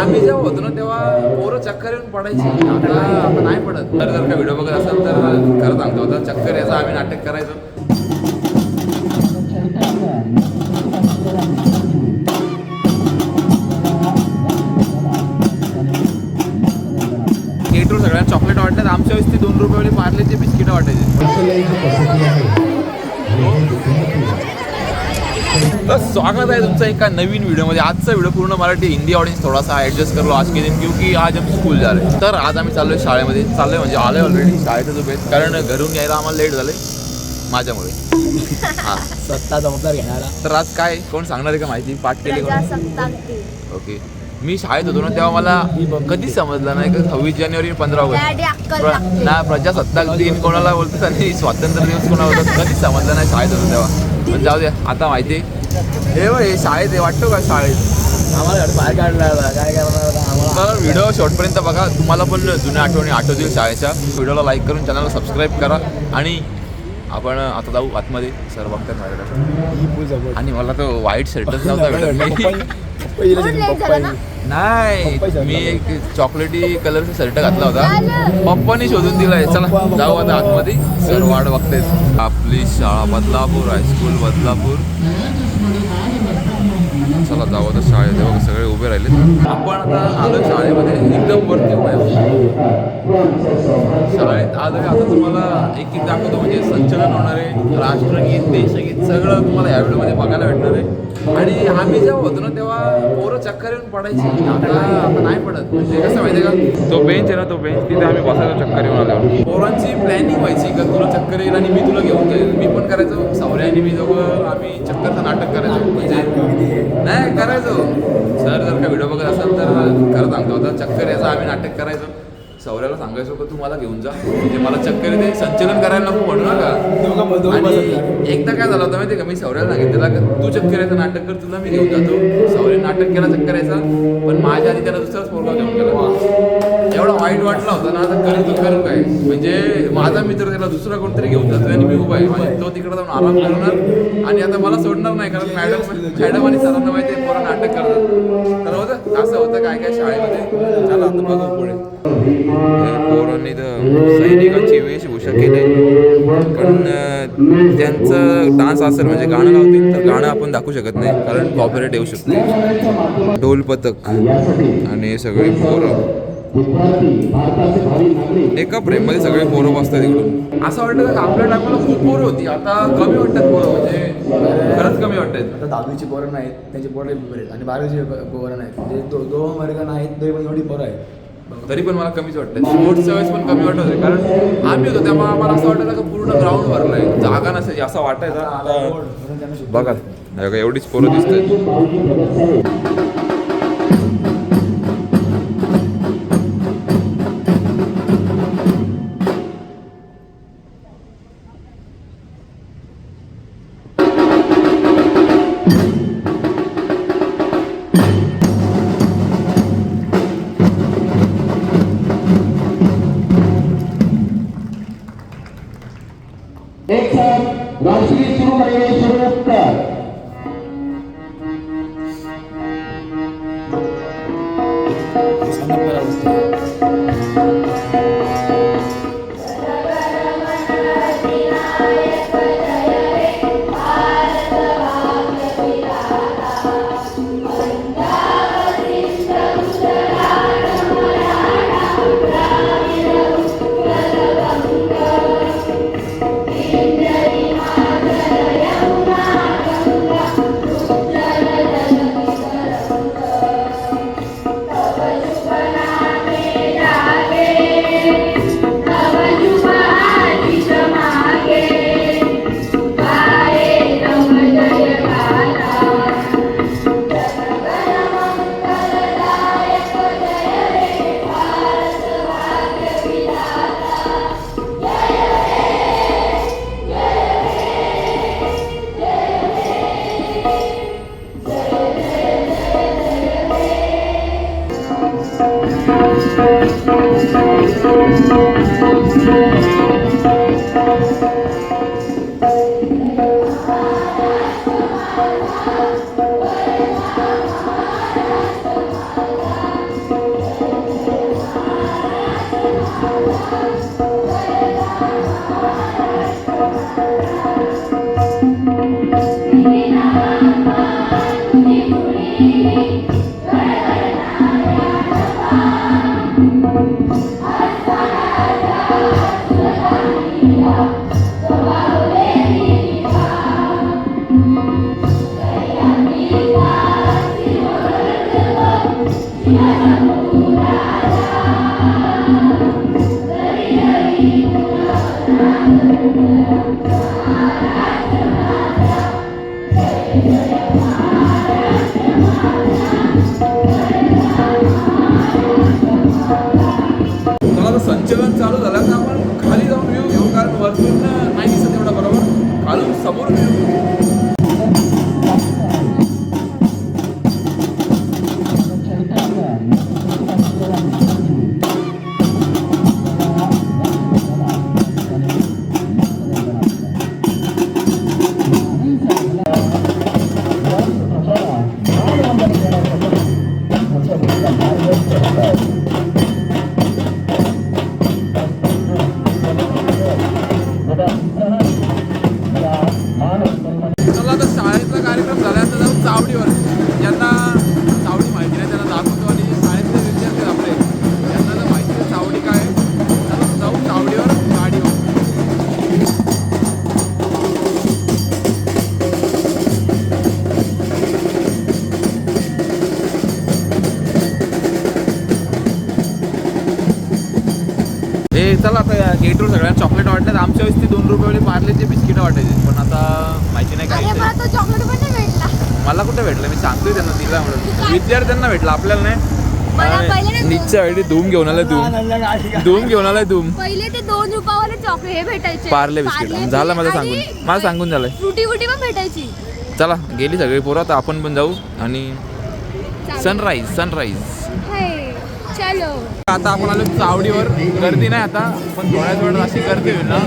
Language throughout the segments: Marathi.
आम्ही जेव्हा होतो ना तेव्हा पोरं चक्कर येऊन पडायची. आता आता नाही पडत. तर जर का व्हिडिओ बघत असाल तर खरं सांगतो आता चक्कर यायचा आम्ही नाटक करायचो. केटवर सगळ्यांना चॉकलेट वाटतात आमच्या वेळेस ती दोन रुपयावाली पार्लेचे बिस्किट वाटायचे. तर स्वागत आहे तुमचं एका नवीन व्हिडिओमध्ये. आजचा व्हिडिओ पूर्ण मराठी हिंदी ऑडियन्स थोडासा ॲडजस्ट करलो आज के दिन क्योंकि आज हम स्कूल जा रहे हैं. तर आज आम्ही चाललोय शाळेमध्ये. चाललोय म्हणजे आलोय ऑलरेडी उभे आहेत. कारण घरून यायला आम्हाला लेट झालंय. माझ्यामुळे. हां. सत्ता जबाबदार घेणारा. तर आज काय? कोण सांगणार आहे का माहिती? पाठ केली ओके. मी शाळेत होतो ना तेव्हा मला कधीच समजलं नाही. का सव्वीस जानेवारी आणि पंधरा ऑगस्ट. ना प्रजासत्ताक दिन कोणाला बोलतात आणि स्वातंत्र्य दिवस कोणाला बोलतात कधीच समजलं नाही शाळेत होतो तेव्हा. पण जाऊ द्या आता माहिती हे बघ, हे शाळेत आहे वाटतो का शाळेत? आम्हाला बाहेर काढला. काय करणार आता आम्हाला? तर व्हिडिओ शेवटपर्यंत बघा तुम्हाला पण जुन्या आठवणी आठवतील शाळेच्या. व्हिडिओला लाईक करून चॅनलला सबस्क्राईब करा. आणि आपण आता जाऊ आतमध्ये सर बघतात ही आणि मला तो व्हाईट शर्टच नव्हता भेटत. नाही मी एक चॉकलेटी कलरचा शर्ट घातला होता. पप्पानी शोधून दिलाय चला जाऊ आता. आतमध्ये सर वाट बघते आपली शाळा बदलापूर हायस्कूल बदलापूर चला जाऊ आता शाळेत. बघा सगळे उभे राहिले. आपण आता आलो शाळेमध्ये. एकदम वरती उभे. शाळेत आलोय. आता तुम्हाला एक एक दाखवतो. म्हणजे संचलन होणार आहे राष्ट्रगीत देशगीत सगळं तुम्हाला या व्हिडिओमध्ये बघायला भेटणार आहे. आणि आम्ही जेव्हा होतो ना तेव्हा पोरं चक्कर येऊन पडायची. आता आता नाही पडत. म्हणजे कसं माहिती का? तो बेंच आहे ना तो बेंच तिथे आम्ही बसायचो चक्कर येऊन आल्यावर पोरांची प्लॅनिंग व्हायची. का तुला चक्कर येईल आणि मी तुला घेऊन जाईल? मी पण करायचो. सौर्या आणि मी दोघं आम्ही चक्करचं नाटक करायचो. म्हणजे नाही करायचो? सर जर का व्हिडिओ बघत असाल तर खरं सांगतो आता चक्कर यायचा आम्ही नाटक करायचो. सौर्याला सांगायचो का तू मला घेऊन जा. म्हणजे मला चक्कर येते संचलन करायला नको म्हणू नका आणि एकदा काय झालं होतं माहिती का? मी सौऱ्याला सांगितलेला तू चक्कर यायचं नाटक कर तुला मी घेऊन जातो. सौर्य नाटक केला चक्कर यायचा पण माझ्या आधी त्याला दुसराच पोरगा घेऊन गेला एवढा वाईट वाटला होता ना आता करू तर करू काय. म्हणजे माझा मित्र त्याला दुसरा कोणतरी घेऊन जातो आणि मी उभा आहे. म्हणजे तो तिकडे जाऊन आराम करणार आणि आता मला सोडणार नाही कारण मॅडम मॅडम आणि सरांना माहिती आहे पोरं नाटक करतात. तर होतं असं होतं काय काय शाळेमध्ये. चला आता बघू पुढे. पोरांनी तर सैनिकांची वेशभूषा केली. पण त्यांचं डान्स असेल म्हणजे गाणं लावतील तर गाणं आपण दाखवू शकत नाही कारण कॉपरेट येऊ शकतो. ढोल पथक आणि सगळे पोरं. एका फ्रेममध्ये सगळे पोरं बसतात इकडून. असं वाटतं का आपल्या टायमाला खूप पोरं होती? आता कमी वाटतात पोरं म्हणजे खरंच कमी वाटतात. आता दहावीची पोरं नाहीत त्यांची पोरं बरे आहेत. आणि बारावीची पोरं नाहीत. म्हणजे दो दोन वर्ग नाहीत तरी पण एवढी पोरं आहेत. तरी पण मला कमीच वाटतं स्पोर्ट्सच्या वेळेस पण कमी वाटत होते. कारण आम्ही होतो तेव्हा आम्हाला असं वाटायचं का पूर्ण ग्राउंड भरलंय जागा नसायची असं वाटायचं. बघा बघा, एवढीच पोरं दिसतात. चला आता गेटवर सगळ्यांना चॉकलेट वाटतात आमच्या वेळेस ती दोन रुपयावाली पार्लेचे बिस्किट वाटायचे. पण आता माहिती नाही काय. मला तो चॉकलेट पण नाही भेटला. मला कुठे भेटलं? मी सांगतोय त्यांना दिला म्हणून. विद्यार्थ्यांना भेटलं आपल्याला मला पहिले नाही ना निच्या वेळी धूम घेऊन आलाय धूम धूम घेऊन आलाय धूम पहिले ते दोन रुपयावाले चॉकलेट हे भेटायचे. पार्ले बिस्किट झालं मला सांगून. मला सांगून झालंय. फ्रुटी फ्रुटी पण भेटायची. चला गेली सगळी पोरं आता आपण पण जाऊ आणि. सनराईज सनराईज चलो. आता आपण आलो चावडीवर. गर्दी नाही आता पण थोड्याच वेळ अशी गर्दी होईल ना.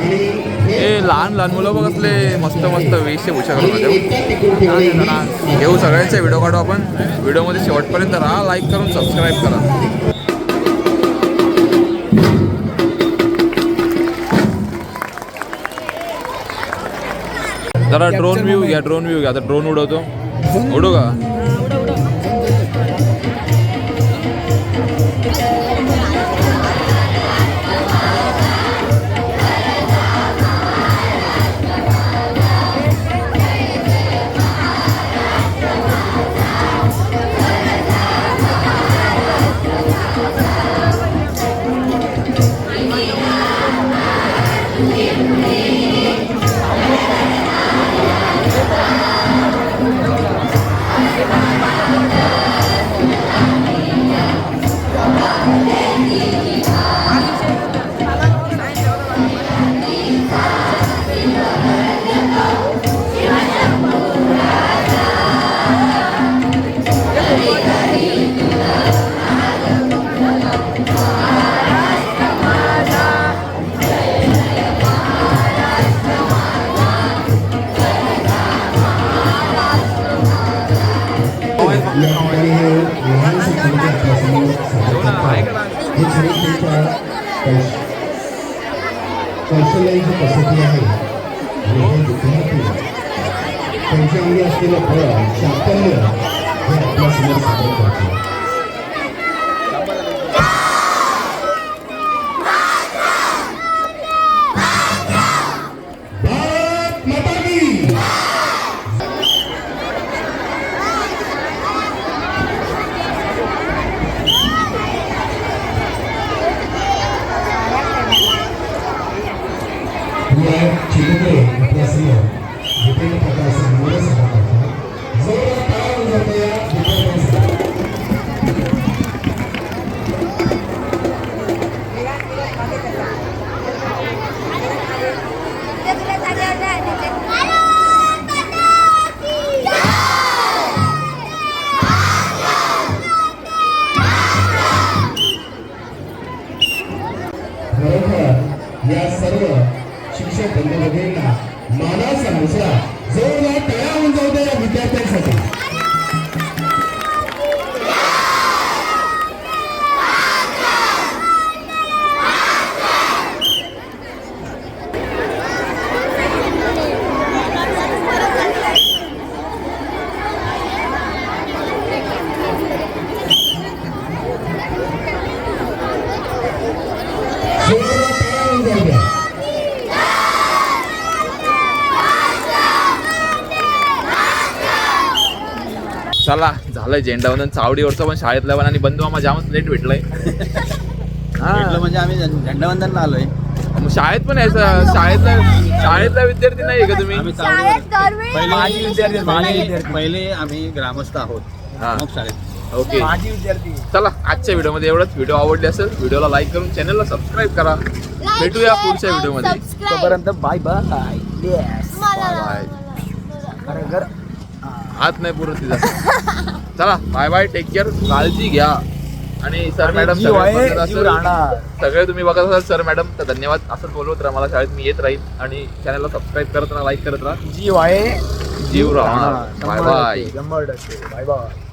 ए हे लहान लहान मुलं बघ असले मस्त मस्त वेशभूषा करून आले. घेऊ सगळ्यांचा व्हिडिओ काढू आपण. व्हिडिओमध्ये शेवटपर्यंत राहा लाईक करून सबस्क्राईब करा. जरा ड्रोन व्ह्यू घ्या ड्रोन व्ह्यू घ्या. आता ड्रोन उडवतो. उडू का? हे खरे त्यांच्या कौश- कौशल्याची कसोटी आहे आणि हे विद्यार्थी त्यांच्या अंगी असलेलं बळ चाकल्य हे आपल्यासमोर सादर करतात पंतप्रधानांना मानाचा हौसला जोरदार चला झालंय झेंडावंदन चावडीवरचं पण शाळेतल्या पण आणि बंधू मामा जामच लेट भेटलाय. हा. भेटलं म्हणजे आम्ही झं- झेंडावंदनला आलोय. मग शाळेत पण यायचं शाळेतला शाळेतला विद्यार्थी नाही का तुम्ही? आम्ही शाळेत दरवेळी पहिले माझी विद्यार्थी माझी पहिले विद्यार्थी पहिले आम्ही ग्रामस्थ आहोत. हा. मग शाळेत. ओके. माझी विद्यार्थी. चला आजच्या व्हिडिओमध्ये एवढंच. व्हिडिओ आवडली असेल व्हिडिओला लाईक करून चॅनलला सबस्क्राईब करा. Like, भेटूया share पुढच्या and व्हिडिओमध्ये. subscribe. तोपर्यंत बाय बाय येस मला Bye bye. मला- खरं खरं हात नाही पुरत तिचा. चला बाय बाय टेक केअर काळजी घ्या. आणि सर मॅडम. सगळे तुम्ही बघत असाल सर मॅडम तर धन्यवाद. असंच बोलवत राहा मला शाळेत मी येत राहील आणि चॅनलला सबस्क्राईब करत राहा लाईक करत राहा. जीव आहे जीव राहणार. Bye bye bye bye